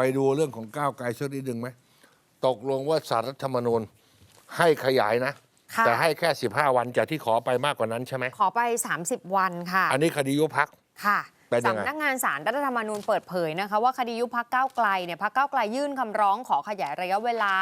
ไปดูเรื่องของก้าวไกลสักนิดหนึ่งไหม ตกลงว่าสารรัฐธรรมนูญให้ขยายนะ ค่ะ แต่ให้แค่ 15 วันจากที่ขอไปมากกว่านั้นใช่ไหม ขอไป 30 วันค่ะ อันนี้คดียุบพัก ค่ะเป็นยังไง สำนักงานสารรัฐธรรมนูญเปิดเผยนะคะว่าคดียุบพักก้าวไกลเนี่ยพักก้าวไกลยื่นคำร้องขอขยายระยะเวลา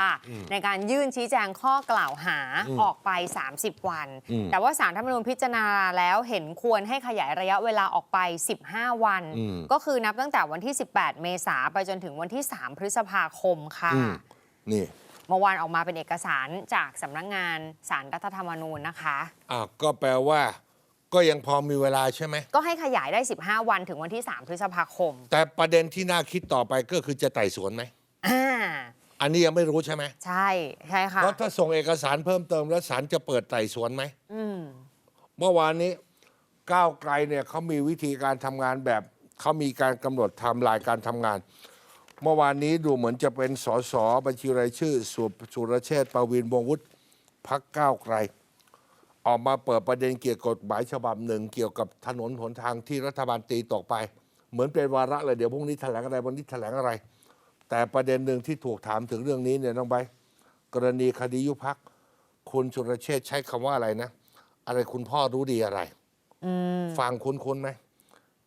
ในการยื่นชี้แจงข้อกล่าวหาอืมออกไป 30 วันอืมแต่ว่าสารรัฐธรรมนูญพิจารณาแล้วเห็นควรให้ขยายระยะเวลาออกไป 15 วันอืมก็คือนับตั้งแต่วันที่ 18 เมษาไปจนถึงวันที่ 3 พฤษภาคมค่ะอืมนี่เมื่อวานออกมาเป็นเอกสารจากสำนักงานสารรัฐธรรมนูญนะคะอะก็แปลว่า ก็ยังพอมีเวลาใช่ไหม ก็ให้ขยายได้ 15 วันถึงวันที่ 3 พฤษภาคมแต่ประเด็นที่น่าคิดต่อไปก็คือจะไต่สวนไหม อ่าอันนี้ยังไม่รู้ใช่ไหมใช่ใช่ค่ะ เพราะถ้าส่งเอกสารเพิ่มเติมแล้วศาลจะเปิดไต่สวนไหม อืม เมื่อวานนี้ก้าวไกลเนี่ยเขามีวิธีการทำงานแบบเขามีการกำหนดไทม์ไลน์การทำงาน เมื่อวานนี้ดูเหมือนจะเป็นสสบัญชีรายชื่อสุสุรเชษฐ์ประวินวงศ์วุฒิพักก้าวไกล ออกมาเปิดประเด็นเกี่ยวกับกฎหมายฉบับหนึ่ง เกี่ยวกับถนนหนทางที่รัฐบาลตีตกไป เหมือนเป็นวาระเลยเดี๋ยวพรุ่งนี้แถลงอะไรวันนี้แถลงอะไร แต่ประเด็นหนึ่งที่ถูกถามถึงเรื่องนี้เนี่ยน้องใบร์ทกรณีคดียุบพักคุณสุรเชษฐ์ใช้คำว่าอะไรนะ อะไรคุณพ่อรู้ดีอะไรอืมฟังคุ้นๆไหม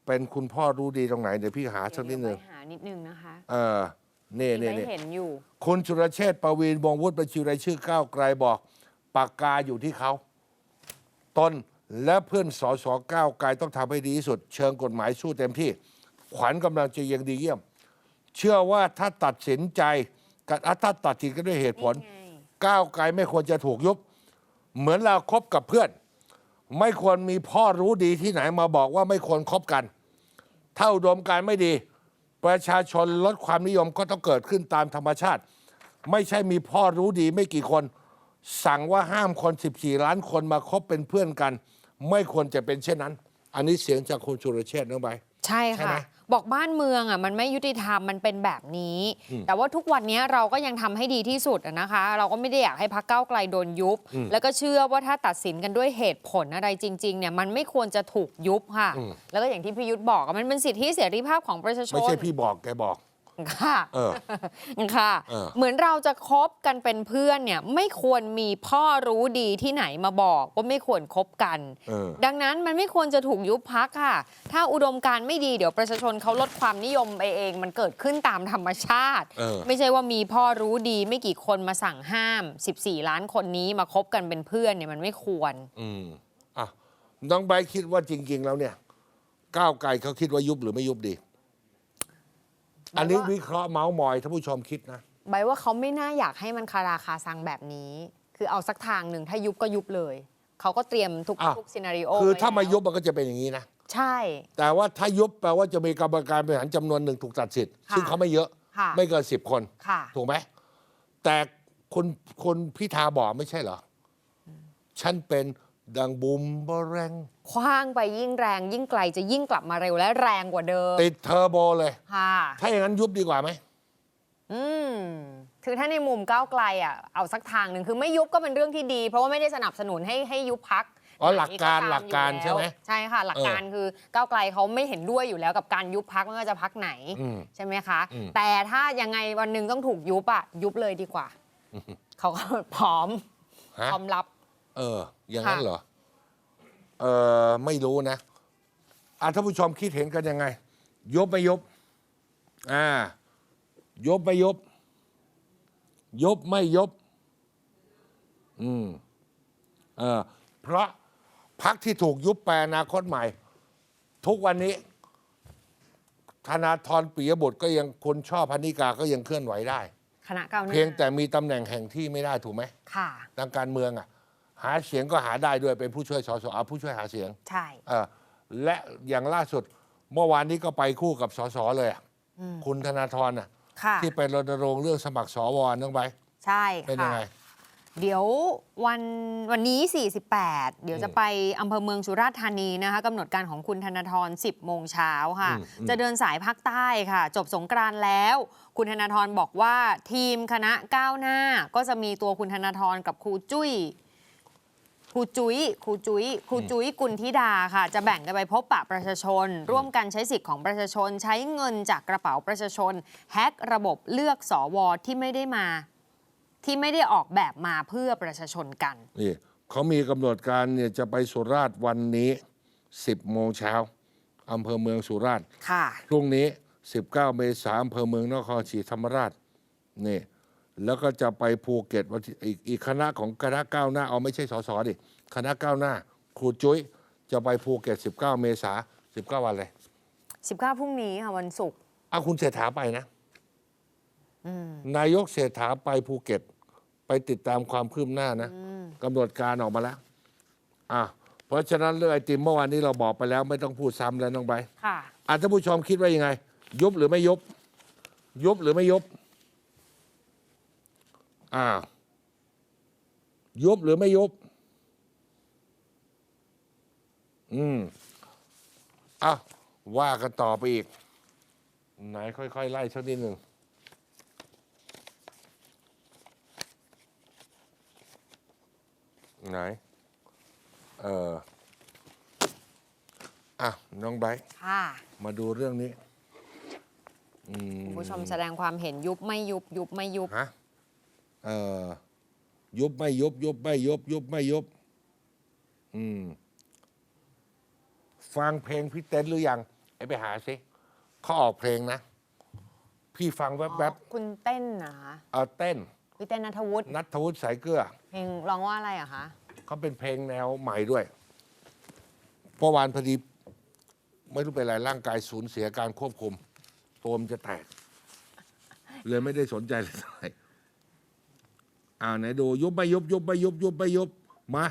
เป็นคุณพ่อรู้ดีตรงไหนเดี๋ยวพี่หาสักนิดหนึ่งเยวไปหานิดนึงนะคะเออนี่ที่นี่ไม่นี่เห็นอยู่คุณสุรเชษฐ์ประวีนวงศ์วุฒิบัญชีรายชื่อก้าวไกลบอกปากกาอยู่ที่เขา ตนและเพื่อนสสก้าวไกลต้องทำให้ดีที่สุด เชิงกฎหมายสู้เต็มที่ ขวัญกำลังจะยังดีเยี่ยม เชื่อว่าถ้าตัดสินใจกับอะถ้าตัดสินกันด้วยเหตุผลนี่ไงก้าวไกลไม่ควรจะถูกยุบ เหมือนเราคบกับเพื่อน ไม่ควรมีพ่อรู้ดีที่ไหนมาบอกว่าไม่ควรคบกันถ้าอุดมการณ์ไม่ดี ประชาชนลดความนิยมก็ต้องเกิดขึ้นตามธรรมชาติ ไม่ใช่มีพ่อรู้ดีไม่กี่คน สั่งว่าห้ามคน 14 ล้านคนมาคบเป็นเพื่อนกัน ไม่ควรจะเป็นเช่นนั้น อันนี้เสียงจากคุณสุรเชษฐ์น้องใบ ใช่ใช่ไหมค่ะ บอกบ้านเมืองอะมันไม่ยุติธรรมมันเป็นแบบนี้แต่ว่าทุกวันนี้เราก็ยังทำให้ดีที่สุดอะนะคะ เราก็ไม่ได้อยากให้พักเก้าวไกลโดนยุบแล้วก็เชื่อว่าถ้าตัดสินกันด้วยเหตุผลอะไรจริงๆเนี่ยมันไม่ควรจะถูกยุบค่ะแล้วก็อย่างที่พิยุทธ์บอกอะมันเป็นสิทธิเสรีภาพของประชาชน ไม่ใช่พี่บอกแกบอก ค่ะเออค่ะ เออ เหมือนเราจะคบกันเป็นเพื่อนเนี่ยไม่ควรมีพ่อรู้ดีที่ไหนมาบอกว่าไม่ควรคบกัน เออ ดังนั้นมันไม่ควรจะถูกยุบพักค่ะ ถ้าอุดมการณ์ไม่ดีเดี๋ยวประชาชนเขาลดความนิยมไปเอง มันเกิดขึ้นตามธรรมชาติ เออ ไม่ใช่ว่ามีพ่อรู้ดีไม่กี่คนมาสั่งห้าม 14 ล้านคนนี้มาคบกันเป็นเพื่อนเนี่ยมันไม่ควร อืมอะน้องใบร์ทคิดว่าจริง ๆ แล้วเนี่ย ก้าวไกลเขาคิดว่ายุบหรือไม่ยุบดี อันนี้ว่าวิเคราะห์เมาส์มอยท่านผู้ชมคิดนะใบว่าเขาไม่น่าอยากให้มันคาราคาซังแบบนี้ คือเอาสักทางหนึ่งถ้ายุบก็ยุบเลย เขาก็เตรียมทุกอ้าวทุกซีนารีโอคือถ้ามายุบมันก็จะเป็นอย่างนี้นะ ใช่ แต่ว่าถ้ายุบแปลว่าจะมีกรรมการบริหารจำนวนหนึ่งถูกตัดสิทธิ์ค่ะซึ่งเขาไม่เยอะค่ะไม่เกินสิบคนค่ะถูกไหม แต่คุณคุณพิธาบอกไม่ใช่เหรอ ฉันเป็นดังบุมเบอแรง คว้างไปยิ่งแรง ยิ่งไกลจะยิ่งกลับมาเร็วและแรงกว่าเดิม ติดเทอร์โบเลย ค่ะ ถ้าอย่างนั้นยุบดีกว่าไหม อืมคือถ้าในมุมก้าวไกลอะเอาสักทางหนึ่งคือไม่ยุบก็เป็นเรื่องที่ดี เพราะว่าไม่ได้สนับสนุนให้ให้ยุบพักอ๋อหลักการหลักการใช่ไหมใช่ค่ะ หลักการคือก้าวไกลเขาไม่เห็นด้วยอยู่แล้วกับการยุบพักไม่ว่าจะพักไหนอืมใช่ไหมคะอืมแต่ถ้ายังไงวันหนึ่งต้องถูกยุบอะยุบเลยดีกว่า เขาก็พร้อมฮะพร้อมรับ เออ อย่างนั้นค่ะเหรอ เออไม่รู้นะอะท่านผู้ชมคิดเห็นกันยังไง ยบไม่ยบอ่ายบไม่ยบ ยบไม่ยบ อืมเออเพราะพักที่ถูกยุบแปลอนาคตใหม่ ทุกวันนี้ ธนาธรปิยบุตรก็ยังคนชอบพนิกาก็ยังเคลื่อนไหวได้ คณะก้าวหน้าเพียงแต่มีตำแหน่งแห่งที่ไม่ได้ถูกไหมค่ะ ทางการเมืองอะ หาเสียงก็หาได้ด้วยเป็นผู้ช่วยสสเอาผู้ช่วยหาเสียงใช่เออและอย่างล่าสุดเมื่อวานนี้ก็ไปคู่กับสสเลยอะคุณธนาธรน่ะค่ะที่ไปรณรงค์เรื่องสมัครสวน้องใบใช่เป็นยัค่ะงไง เดี๋ยววันวันนี้ 48 เดี๋ยวจะไปอำเภอเมืองสุราษฎร์ธานีนะคะกำหนดการของคุณธนาธร 10 โมงเช้าค่ะอืมอืมจะเดินสายภาคใต้ค่ะ จบสงกรานต์แล้ว คุณธนาธรบอกว่าทีมคณะก้าวหน้า ก็จะมีตัวคุณธนาธรกับครูจุ้ย ครูจุ้ยครูจุ้ยครูจุ้ยกุลธิดาค่ะ จะแบ่งกันไปพบปะประชาชน ร่วมกันใช้สิทธิ์ของประชาชน ใช้เงินจากกระเป๋าประชาชน แฮ็กระบบเลือกสวที่ไม่ได้มา ที่ไม่ได้ออกแบบมาเพื่อประชาชนกันนี่เขามีกำหนดการเนี่ยจะไปสุราษฎร์วันนี้ 10 โมงเช้าอำเภอเมืองสุราษฎร์ค่ะพรุ่งนี้ 19 เมษายนอำเภอเมืองนครศรีธรรมราชนี่ แล้วก็จะไปภูเก็ตวันที่อีกอีกคณะของคณะก้าวหน้าเอาไม่ใช่สสดิคณะก้าวหน้า ครูจุ้ยจะไปภูเก็ต 19 เมษายน19 วันเลย19 พรุ่งนี้ค่ะวันศุกร์เอาคุณเศรษฐาไปนะนายกเศรษฐาไปภูเก็ต ไปติดตามความคืบหน้านะกำหนดการออกมาแล้วอะเพราะฉะนั้นเรื่องไอติมเมื่อวานนี้เราบอกไปแล้วไม่ต้องพูดซ้ำแล้วน้องใบร์ทค่ะอะท่านผู้ชมคิดว่ายังไง ยุบหรือไม่ยุบ ยุบหรือไม่ยุบ อ่าวยุบหรือไม่ยุบ อืมอะว่ากันต่อไปอีก ไหนค่อย ๆ ไล่สักนิดหนึ่งไหน เอออะ น้องไบร์ทค่ะมาดูเรื่องนี้อืมคุณผู้ชมแสดงความเห็นยุบไม่ยุบยุบไม่ยุบ ฮะเอ่อ ยุบไม่ยุบยุบไม่ยุบยุบไม่ยุบอืม ฟังเพลงพี่เต้นหรือยังไอ้ไปหาสิเขาออกเพลงนะ พี่ฟังแวบคุณเต้นนะคะๆเอาเต้น พี่เต้นนัทวุฒินัทวุฒิสายเกลือเพลงร้องว่าอะไรอะคะเขาเป็นเพลงแนวใหม่ด้วยเมื่อวานพอดีไม่รู้เป็นไรร่างกายสูญเสียการควบคุม ตัวมันจะแตก เลยไม่ได้สนใจเลยเท่าไหร่ อ่าไหนดูยุบไม่ยุบยุบไม่ยุบยุบไม่ยุบมา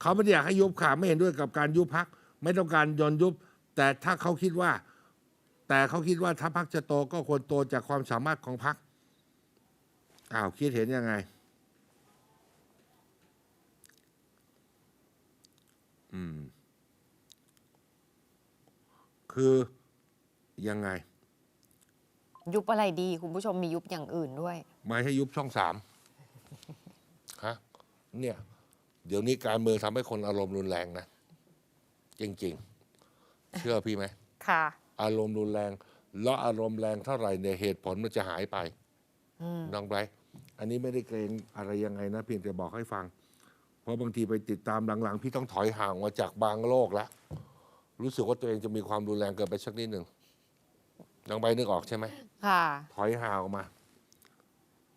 เขาไม่ได้อยากให้ยุบขาไม่เห็นด้วยกับการยุบพัก ไม่ต้องการยอนยุบ แต่ถ้าเขาคิดว่า แต่เขาคิดว่าถ้าพักจะโตก็ควรโตจากความสามารถของพักอ้าวคิดเห็นยังไง อืม คือยังไง ยุบอะไรดี คุณผู้ชมมียุบอย่างอื่นด้วย ไม่ให้ยุบช่องสามฮะ เนี่ย เดี๋ยวนี้การเมืองทำให้คนอารมณ์รุนแรงนะ จริง ๆ เชื่อพี่ไหม ค่ะ อารมณ์รุนแรง แล้วอารมณ์แรงเท่าไหร่เนี่ยเหตุผลมันจะหายไปน้องไบรท์อันนี้ไม่ได้เกรงอะไรยังไงนะ เพียงแต่บอกให้ฟัง เพราะบางทีไปติดตามหลังๆ พี่ต้องถอยห่างมาจากบางโลกแล้วรู้สึกว่าตัวเองจะมีความรุนแรงเกินไปสักนิดหนึ่งน้องไบรท์นึกออกใช่ไหม ค่ะ ถอยห่างออกมา